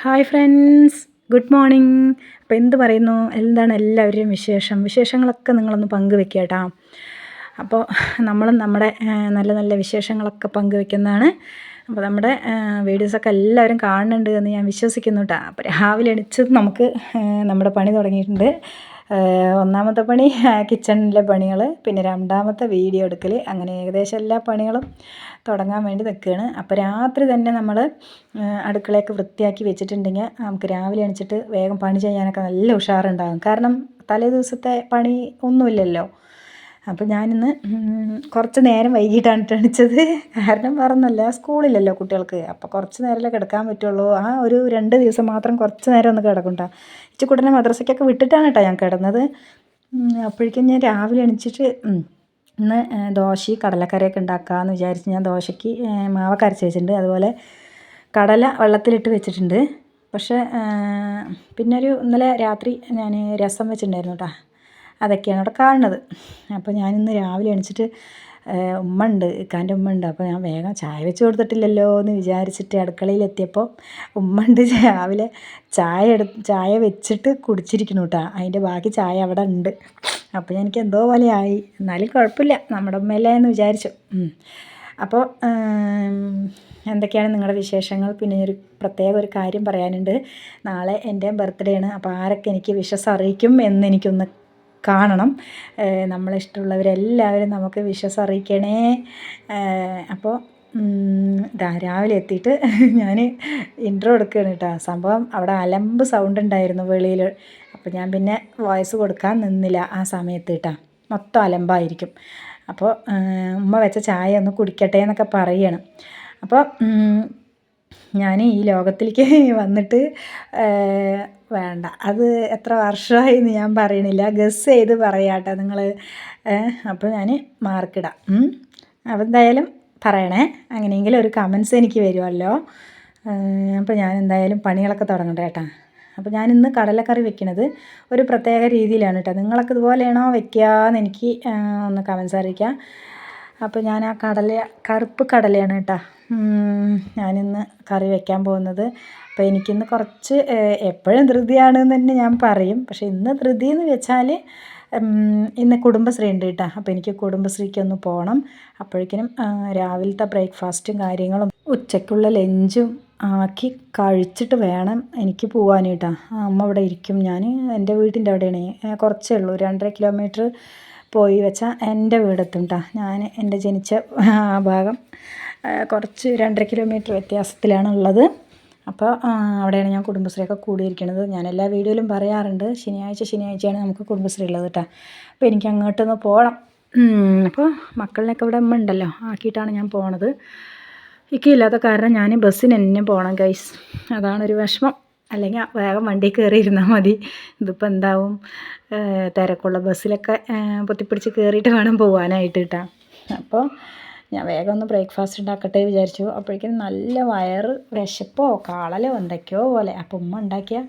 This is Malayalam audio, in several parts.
Hi friends. Good morning. അപ്പോൾ എന്ത് പറയുന്നു? എന്താണ് എല്ലാവരുടെയും വിശേഷം? വിശേഷങ്ങളൊക്കെ നിങ്ങളൊന്ന് പങ്കുവെക്കുക അപ്പോൾ നമ്മളും നമ്മുടെ നല്ല നല്ല വിശേഷങ്ങളൊക്കെ പങ്കുവെക്കുന്നതാണ്. അപ്പോൾ നമ്മുടെ വീഡിയോസൊക്കെ എല്ലാവരും കാണുന്നുണ്ട് എന്ന് ഞാൻ വിശ്വസിക്കുന്നു കേട്ടോ. അപ്പോൾ രാവിലെ അടിച്ച് നമുക്ക് നമ്മുടെ പണി തുടങ്ങിയിട്ടുണ്ട്. ഒന്നാമത്തെ പണി കിച്ചണിലെ പണികൾ പിന്നെ രണ്ടാമത്തെ വീഡിയോ എടുക്കൽ അങ്ങനെ ഏകദേശം എല്ലാ പണികളും തുടങ്ങാൻ വേണ്ടി നിൽക്കുകയാണ്. അപ്പോൾ രാത്രി തന്നെ നമ്മൾ അടുക്കളയൊക്കെ വൃത്തിയാക്കി വെച്ചിട്ടുണ്ടെങ്കിൽ നമുക്ക് രാവിലെ എണിച്ചിട്ട് വേഗം പണി ചെയ്യാനൊക്കെ നല്ല ഉഷാറുണ്ടാകും. കാരണം തലേ ദിവസത്തെ പണി ഒന്നുമില്ലല്ലോ. അപ്പോൾ ഞാനിന്ന് കുറച്ച് നേരം വൈകിട്ടാണ് ക്ഷണിച്ചത് കാരണം പറഞ്ഞല്ല സ്കൂളിലല്ലോ കുട്ടികൾക്ക്. അപ്പോൾ കുറച്ച് നേരമല്ലേ കിടക്കാൻ പറ്റുള്ളൂ. ആ ഒരു രണ്ട് ദിവസം മാത്രം കുറച്ച് നേരം ഒന്ന് കിടക്കണ്ട. ഇച്ചിക്കുട്ടനെ മദ്രസയ്ക്കൊക്കെ വിട്ടിട്ടാണ് കേട്ടോ ഞാൻ കിടന്നത്. അപ്പോഴേക്കും ഞാൻ രാവിലെ എണീച്ചിട്ട് ഇന്ന് ദോശ കടലക്കറിയൊക്കെ ഉണ്ടാക്കാമെന്ന് വിചാരിച്ച് ഞാൻ ദോശയ്ക്ക് മാവ മാവൊക്കെ അരച്ച് വെച്ചിട്ടുണ്ട്. അതുപോലെ കടല വെള്ളത്തിലിട്ട് വെച്ചിട്ടുണ്ട്. പക്ഷേ പിന്നൊരു ഇന്നലെ രാത്രി ഞാൻ രസം വെച്ചിട്ടുണ്ടായിരുന്നു കേട്ടോ അതൊക്കെയാണ് അവിടെ കാണുന്നത്. അപ്പോൾ ഞാനിന്ന് രാവിലെ എണീച്ചിട്ട് ഉമ്മ ഉണ്ട് ഇക്കാന്റെ ഉമ്മ ഉണ്ട് അപ്പോൾ ഞാൻ വേഗം ചായ വെച്ച് കൊടുത്തിട്ടില്ലല്ലോ എന്ന് വിചാരിച്ചിട്ട് അടുക്കളയിൽ എത്തിയപ്പോൾ ഉമ്മ ഉണ്ട് രാവിലെ ചായ എടു ചായ വെച്ചിട്ട് കുടിച്ചിരിക്കുന്നു കേട്ടോ അതിന്റെ ബാക്കി ചായ അവിടെ ഉണ്ട്. അപ്പോൾ എനിക്ക് എന്തോ പോലെയായി. എന്നാലും കുഴപ്പമില്ല. നമ്മുടെ ഉമ്മയല്ലേ എന്ന് വിചാരിച്ചു. അപ്പോൾ എന്തൊക്കെയാണ് നിങ്ങളുടെ വിശേഷങ്ങൾ? പിന്നെ ഒരു പ്രത്യേക ഒരു കാര്യം പറയാനുണ്ട്. നാളെ എന്റെ ബർത്ത്ഡേ ആണ്. അപ്പോൾ ആരൊക്കെ എനിക്ക് വിഷസ് അറിയിക്കും എന്ന് എനിക്കൊന്ന് കാണണം. നമ്മളിഷ്ടമുള്ളവരെല്ലാവരും നമുക്ക് വിഷസ് അറിയിക്കണേ. അപ്പോൾ രാവിലെ എത്തിയിട്ട് ഞാൻ ഇൻട്രോ എടുക്കുകയാണ് കേട്ടോ. സംഭവം അവിടെ അലമ്പ് സൗണ്ട് ഉണ്ടായിരുന്നു വെളിയിൽ അപ്പോൾ ഞാൻ പിന്നെ വോയിസ് കൊടുക്കാൻ നിന്നില്ല ആ സമയത്ത് കേട്ടോ. മൊത്തം അലമ്പായിരിക്കും. അപ്പോൾ ഉമ്മ വെച്ച ചായ ഒന്ന് കുടിക്കട്ടെ എന്നൊക്കെ പറയണം. അപ്പോൾ ഞാൻ ഈ ലോകത്തിലേക്ക് വന്നിട്ട് വേണ്ട. അത് എത്ര വർഷമായി എന്ന് ഞാൻ പറയണില്ല. ഗസ് ചെയ്ത് പറയാട്ടോ നിങ്ങൾ അപ്പോൾ ഞാൻ മാർക്കിടാം. അപ്പോൾ എന്തായാലും പറയണേ. അങ്ങനെയെങ്കിലും ഒരു കമൻസ് എനിക്ക് വരുമല്ലോ അപ്പോൾ ഞാൻ എന്തായാലും പണികളൊക്കെ തുടങ്ങട്ടെ ഏട്ടാ അപ്പോൾ ഞാൻ ഇന്ന് കടലക്കറി വെക്കുന്നത് ഒരു പ്രത്യേക രീതിയിലാണ് കേട്ടോ. നിങ്ങളൊക്കെ ഇതുപോലെയാണോ വെക്കുക എന്ന് എനിക്ക് ഒന്ന് കമൻസ് അറിയിക്കുക അപ്പോൾ ഞാൻ ആ കടല കറുപ്പ് കടലയാണ് കേട്ടോ. ഞാനിന്ന് കറി വെക്കാൻ പോകുന്നത്. അപ്പോൾ എനിക്കിന്ന് കുറച്ച് എപ്പോഴും ധൃതിയാണെന്ന് തന്നെ ഞാൻ പറയും. പക്ഷേ ഇന്ന് ധൃതി എന്ന് വെച്ചാൽ ഇന്ന് കുടുംബശ്രീ ഉണ്ട് കേട്ടോ. അപ്പോൾ എനിക്ക് കുടുംബശ്രീക്ക് ഒന്ന് പോകണം അപ്പോഴേക്കിനും രാവിലത്തെ ബ്രേക്ക്ഫാസ്റ്റും കാര്യങ്ങളും ഉച്ചയ്ക്കുള്ള ലഞ്ചും ആക്കി കഴിച്ചിട്ട് വേണം എനിക്ക് പോകാൻ കേട്ടോ. അമ്മ അവിടെ ഇരിക്കും. ഞാൻ എന്റെ വീട്ടിന്റെ അവിടെയാണ്. കുറച്ചേ ഉള്ളൂ. രണ്ടര കിലോമീറ്റർ പോയി വെച്ചാൽ എന്റെ വീടെത്തും കേട്ടോ ഞാൻ എന്റെ ജനിച്ച ഭാഗം കുറച്ച് രണ്ടര കിലോമീറ്റർ വ്യത്യാസത്തിലാണുള്ളത്. അപ്പോൾ അവിടെയാണ് ഞാൻ കുടുംബശ്രീയൊക്കെ കൂടിയിരിക്കുന്നത്. ഞാൻ എല്ലാ വീഡിയോയിലും പറയാറുണ്ട് ശനിയാഴ്ച ശനിയാഴ്ചയാണ് നമുക്ക് കുടുംബശ്രീ ഉള്ളത് കേട്ടോ അപ്പോൾ എനിക്ക് അങ്ങോട്ടൊന്ന് പോകണം അപ്പോൾ മക്കളിനൊക്കെ ഇവിടെ അമ്മ ഉണ്ടല്ലോ ആക്കിയിട്ടാണ് ഞാൻ പോണത്. ഇക്കില്ലാത്ത കാരണം ഞാൻ ബസ്സിന് തന്നെ പോകണം ഗൈസ് അതാണൊരു വിഷമം. അല്ലെങ്കിൽ വേഗം വണ്ടി കയറി ഇരുന്നാൽ മതി. ഇതിപ്പോൾ എന്താവും? തിരക്കുള്ള ബസ്സിലൊക്കെ പൊത്തിപ്പിടിച്ച് കയറിയിട്ട് വേണം പോകാനായിട്ട് കേട്ടോ അപ്പോൾ ഞാൻ വേഗം ഒന്ന് ബ്രേക്ക്ഫാസ്റ്റ് ഉണ്ടാക്കട്ടെ വിചാരിച്ചു. അപ്പോഴേക്കും നല്ല വയറ് വിശപ്പോ കാളലോ എന്തൊക്കെയോ പോലെ. അപ്പോൾ ഉമ്മ ഉണ്ടാക്കിയ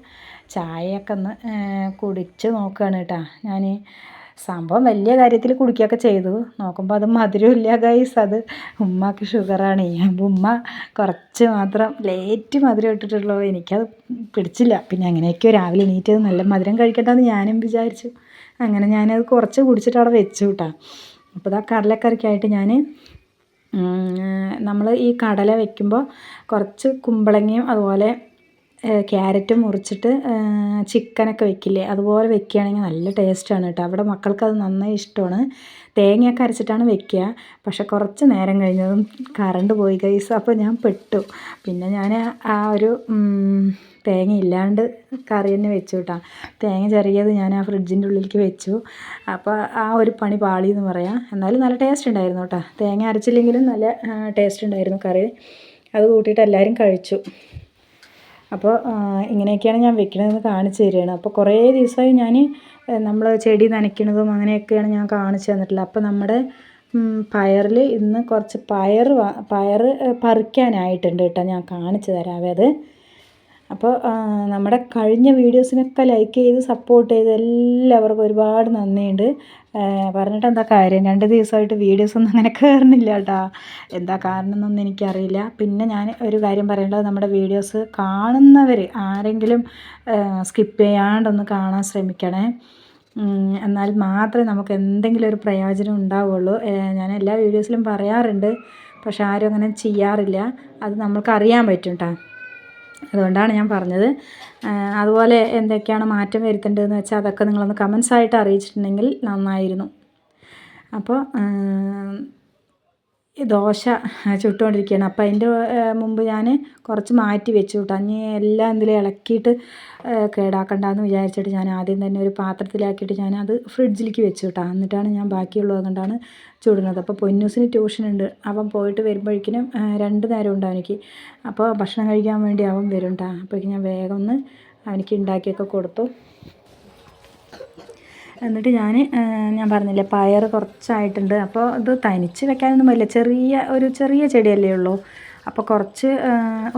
ചായയൊക്കെ ഒന്ന് കുടിച്ച് നോക്കുകയാണ് കേട്ടോ ഞാൻ സംഭവം വലിയ കാര്യത്തിൽ കുടിക്കുകയൊക്കെ ചെയ്തു. നോക്കുമ്പോൾ അത് മധുരമില്ല ഗൈസ് അത് ഉമ്മക്ക് ഷുഗറാണ് അപ്പോൾ ഉമ്മ കുറച്ച് മാത്രം ലേറ്റ് മധുരം ഇട്ടിട്ടുള്ളൂ. എനിക്കത് പിടിച്ചില്ല. പിന്നെ അങ്ങനെയൊക്കെയോ രാവിലെ എണീറ്റത് നല്ല മധുരം കഴിക്കണ്ടെന്ന് ഞാനും വിചാരിച്ചു. അങ്ങനെ ഞാനത് കുറച്ച് കുടിച്ചിട്ട് അവിടെ വെച്ചു കിട്ടാം അപ്പോൾ ഇതാ കടലക്കറിക്കായിട്ട് ഞാൻ നമ്മൾ ഈ കടല വയ്ക്കുമ്പോൾ കുറച്ച് കുമ്പളങ്ങയും അതുപോലെ ക്യാരറ്റും മുറിച്ചിട്ട് ചിക്കനൊക്കെ വെക്കില്ലേ? അതുപോലെ വെക്കുകയാണെങ്കിൽ നല്ല ടേസ്റ്റാണ് കേട്ടോ. അവിടെ മക്കൾക്കത് നന്നായി ഇഷ്ടമാണ്. തേങ്ങയൊക്കെ അരച്ചിട്ടാണ് വെക്കുക. പക്ഷെ കുറച്ച് നേരം കഴിഞ്ഞതും കറണ്ട് പോയി കൈസ് അപ്പോൾ ഞാൻ പെട്ടു. പിന്നെ ഞാൻ ആ ഒരു തേങ്ങ ഇല്ലാണ്ട് കറി തന്നെ വെച്ചു കേട്ടോ. തേങ്ങ ചെറിയത് ഞാൻ ആ ഫ്രിഡ്ജിന്റെ ഉള്ളിലേക്ക് വെച്ചു. അപ്പോൾ ആ ഒരു പണി പാളി എന്ന് പറയാം. എന്നാലും നല്ല ടേസ്റ്റ് ഉണ്ടായിരുന്നു കേട്ടോ. തേങ്ങ അരച്ചില്ലെങ്കിലും നല്ല ടേസ്റ്റ് ഉണ്ടായിരുന്നു കറി. അത് കൂട്ടിയിട്ട് എല്ലാവരും കഴിച്ചു. അപ്പോൾ ഇങ്ങനെയൊക്കെയാണ് ഞാൻ വെക്കണതെന്ന് കാണിച്ചു തരികയാണ്. അപ്പോൾ കുറേ ദിവസമായി ഞാൻ നമ്മൾ ചെടി നനയ്ക്കണതും അങ്ങനെയൊക്കെയാണ് ഞാൻ കാണിച്ചു തന്നിട്ടുള്ളത്. അപ്പോൾ നമ്മുടെ പയറിൽ ഇന്ന് കുറച്ച് പയർ പയർ പറിക്കാനായിട്ടുണ്ട് കേട്ടോ ഞാൻ കാണിച്ചു തരാവേ അത് അപ്പോൾ നമ്മുടെ കഴിഞ്ഞ വീഡിയോസിനൊക്കെ ലൈക്ക് ചെയ്ത് സപ്പോർട്ട് ചെയ്ത് എല്ലാവർക്കും ഒരുപാട് നന്ദിയുണ്ട്. പറഞ്ഞിട്ട് എന്താ കാര്യം? രണ്ട് ദിവസമായിട്ട് വീഡിയോസ് ഒന്നും അങ്ങനെ കയറുന്നില്ല കേട്ടോ. എന്താ കാരണം എന്നൊന്നും എനിക്കറിയില്ല. പിന്നെ ഞാൻ ഒരു കാര്യം പറയേണ്ടത് നമ്മുടെ വീഡിയോസ് കാണുന്നവർ ആരെങ്കിലും സ്കിപ്പ് ചെയ്യാണ്ടൊന്ന് കാണാൻ ശ്രമിക്കണേ. എന്നാൽ മാത്രമേ നമുക്ക് എന്തെങ്കിലും ഒരു പ്രയോജനം ഉണ്ടാവുള്ളൂ. ഞാൻ എല്ലാ വീഡിയോസിലും പറയാറുണ്ട്. പക്ഷെ ആരും അങ്ങനെ ചെയ്യാറില്ല. അത് നമ്മൾക്ക് അറിയാൻ പറ്റും കേട്ടോ. അതുകൊണ്ടാണ് ഞാൻ പറഞ്ഞത്. അതുപോലെ എന്തൊക്കെയാണ് മാറ്റം വരുത്തേണ്ടതെന്ന് വെച്ചാൽ അതൊക്കെ നിങ്ങളൊന്ന് കമൻസായിട്ട് അറിയിച്ചിട്ടുണ്ടെങ്കിൽ നന്നായിരുന്നു. അപ്പോൾ ദോശ ചുട്ടുകൊണ്ടിരിക്കുകയാണ് അപ്പോൾ അതിന്റെ മുമ്പ് ഞാൻ കുറച്ച് മാറ്റി വെച്ചു കേട്ടോ അഞ്ഞ് എല്ലാം ഇതിൽ ഇളക്കിയിട്ട് കേടാക്കണ്ടെന്ന് വിചാരിച്ചിട്ട് ഞാൻ ആദ്യം തന്നെ ഒരു പാത്രത്തിലാക്കിയിട്ട് ഞാൻ അത് ഫ്രിഡ്ജിലേക്ക് വെച്ചു കേട്ടോ എന്നിട്ടാണ് ഞാൻ ബാക്കിയുള്ളത് കൊണ്ടാണ് ചുടുന്നത്. അപ്പോൾ പൊന്നൂസിന് ട്യൂഷൻ ഉണ്ട്. അവൻ പോയിട്ട് വരുമ്പോഴേക്കിനും രണ്ട് നേരം ഉണ്ട് എനിക്ക്. അപ്പോൾ ഭക്ഷണം കഴിക്കാൻ വേണ്ടി അവൻ വരും കേട്ടോ അപ്പോഴേക്കും ഞാൻ വേഗം ഒന്ന് അവനിക്ക് ഉണ്ടാക്കിയൊക്കെ കൊടുത്തു. എന്നിട്ട് ഞാൻ ഞാൻ പറഞ്ഞില്ലേ പയർ കുറച്ചായിട്ടുണ്ട്. അപ്പോൾ ഇത് തനിച്ച് വെക്കാനൊന്നും പറ്റില്ല. ചെറിയ ഒരു ചെറിയ ചെടിയല്ലേ ഉള്ളൂ. അപ്പോൾ കുറച്ച്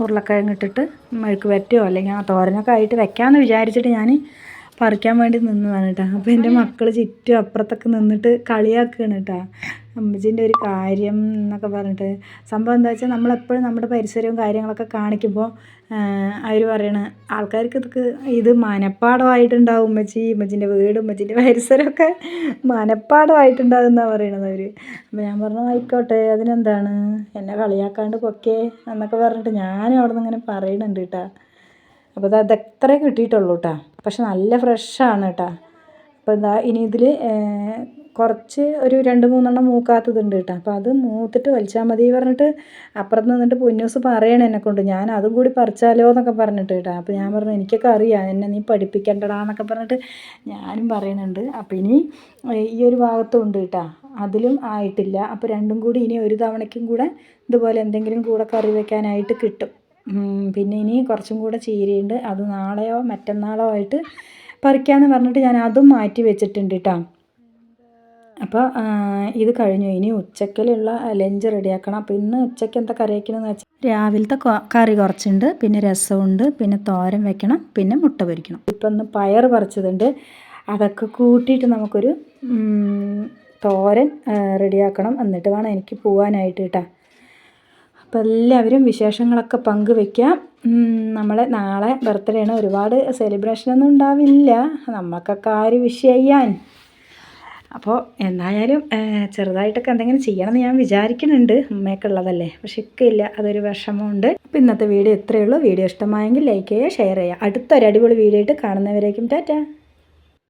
ഉരുളക്കിഴങ്ങിട്ടിട്ട് മെഴുക്ക് വരട്ടിയോ അല്ലെങ്കിൽ ആ തോരനൊക്കെ ആയിട്ട് വെക്കാമെന്ന് വിചാരിച്ചിട്ട് ഞാൻ പറിക്കാൻ വേണ്ടി നിന്നതാണ് കേട്ടോ അപ്പോൾ എന്റെ മക്കൾ ചുറ്റും അപ്പുറത്തൊക്കെ നിന്നിട്ട് കളിയാക്കുകയാണ് കേട്ടോ അമ്മജിന്റെ ഒരു കാര്യം എന്നൊക്കെ പറഞ്ഞിട്ട് സംഭവം എന്താ വെച്ചാൽ നമ്മളെപ്പോഴും നമ്മുടെ പരിസരവും കാര്യങ്ങളൊക്കെ കാണിക്കുമ്പോൾ അവർ പറയണ ആൾക്കാർക്ക് ഇതൊക്കെ ഇത് മനപ്പാടമായിട്ടുണ്ടാവും ഉമ്മച്ചി. ഉമ്മച്ചിന്റെ വീട് ഉമ്മച്ചിന്റെ പരിസരമൊക്കെ മനപ്പാടമായിട്ടുണ്ടാവും എന്നാണ് പറയണത് അവർ അപ്പോൾ ഞാൻ പറഞ്ഞു ആയിക്കോട്ടെ അതിനെന്താണ്? എന്നെ കളിയാക്കാണ്ട് പൊക്കേ എന്നൊക്കെ പറഞ്ഞിട്ട് ഞാനും അവിടെ നിന്ന് ഇങ്ങനെ പറയുന്നുണ്ട് കേട്ടോ അപ്പോൾ അത് എത്രേ കിട്ടിയിട്ടുള്ളൂ കേട്ടോ പക്ഷെ നല്ല ഫ്രഷാണ് കേട്ടോ അപ്പോൾ ഇതാ ഇനി ഇതിൽ കുറച്ച് ഒരു രണ്ട് മൂന്നെണ്ണം മൂക്കാത്തതുണ്ട് കേട്ടോ അപ്പോൾ അത് മൂത്തിട്ട് വലിച്ചാൽ മതി പറഞ്ഞിട്ട് അപ്പുറത്ത് നിന്നിട്ട് പൊന്നൂസ് പറയണം എന്നെ കൊണ്ട്. ഞാൻ അതും കൂടി പറിച്ചാലോ എന്നൊക്കെ പറഞ്ഞിട്ട് കേട്ടോ അപ്പോൾ ഞാൻ പറഞ്ഞു എനിക്കൊക്കെ അറിയാം. എന്നെ നീ പഠിപ്പിക്കേണ്ടടാ എന്നൊക്കെ പറഞ്ഞിട്ട് ഞാനും പറയുന്നുണ്ട്. അപ്പോൾ ഇനി ഈ ഒരു ഭാഗത്തും ഉണ്ട് കേട്ടോ അതിലും ആയിട്ടില്ല. അപ്പോൾ രണ്ടും കൂടി ഇനി ഒരു തവണയ്ക്കും കൂടെ ഇതുപോലെ എന്തെങ്കിലും കൂടെ കറി വെക്കാനായിട്ട് കിട്ടും. പിന്നെ ഇനി കുറച്ചും കൂടെ ചീരയുണ്ട്. അത് നാളെയോ മറ്റന്നാളോ ആയിട്ട് പറിക്കാമെന്ന് പറഞ്ഞിട്ട് ഞാൻ അതും മാറ്റി വെച്ചിട്ടുണ്ട് കേട്ടോ അപ്പോൾ ഇത് കഴിഞ്ഞു. ഇനി ഉച്ചക്കലുള്ള ലഞ്ച് റെഡിയാക്കണം. അപ്പോൾ ഇന്ന് ഉച്ചയ്ക്ക് എന്താ കറി വയ്ക്കണമെന്ന് വെച്ചാൽ രാവിലത്തെ കറി കുറച്ചുണ്ട്. പിന്നെ രസമുണ്ട് പിന്നെ തോരൻ വെക്കണം. പിന്നെ മുട്ട പൊരിക്കണം. ഇപ്പം ഒന്ന് പയർ പറിച്ചതുണ്ട്. അതൊക്കെ കൂട്ടിയിട്ട് നമുക്കൊരു തോരൻ റെഡിയാക്കണം. എന്നിട്ട് വേണം എനിക്ക് പോകാനായിട്ട് കേട്ടോ അപ്പോൾ എല്ലാവരും വിശേഷങ്ങളൊക്കെ പങ്കുവെക്കാം. നമ്മൾ നാളെ ബർത്ത്ഡേ ആണ് ഒരുപാട് സെലിബ്രേഷനൊന്നും ഉണ്ടാവില്ല. നമുക്കൊക്കെ ആര് വിഷ് ചെയ്യാൻ. അപ്പോൾ എന്തായാലും ചെറുതായിട്ടൊക്കെ എന്തെങ്കിലും ചെയ്യണമെന്ന് ഞാൻ വിചാരിക്കുന്നുണ്ട്. ഉമ്മയൊക്കെ ഉള്ളതല്ലേ. പക്ഷെ ഒക്കെ ഇല്ല. അതൊരു വിഷമമുണ്ട്. അപ്പോൾ ഇന്നത്തെ വീഡിയോ ഇത്രയേ ഉള്ളൂ. വീഡിയോ ഇഷ്ടമായെങ്കിൽ ലൈക്ക് ചെയ്യുക ഷെയർ ചെയ്യുക. അടുത്തൊരു അടിപൊളി വീഡിയോ ആയിട്ട് കാണുന്നവരേക്കും ടാറ്റ.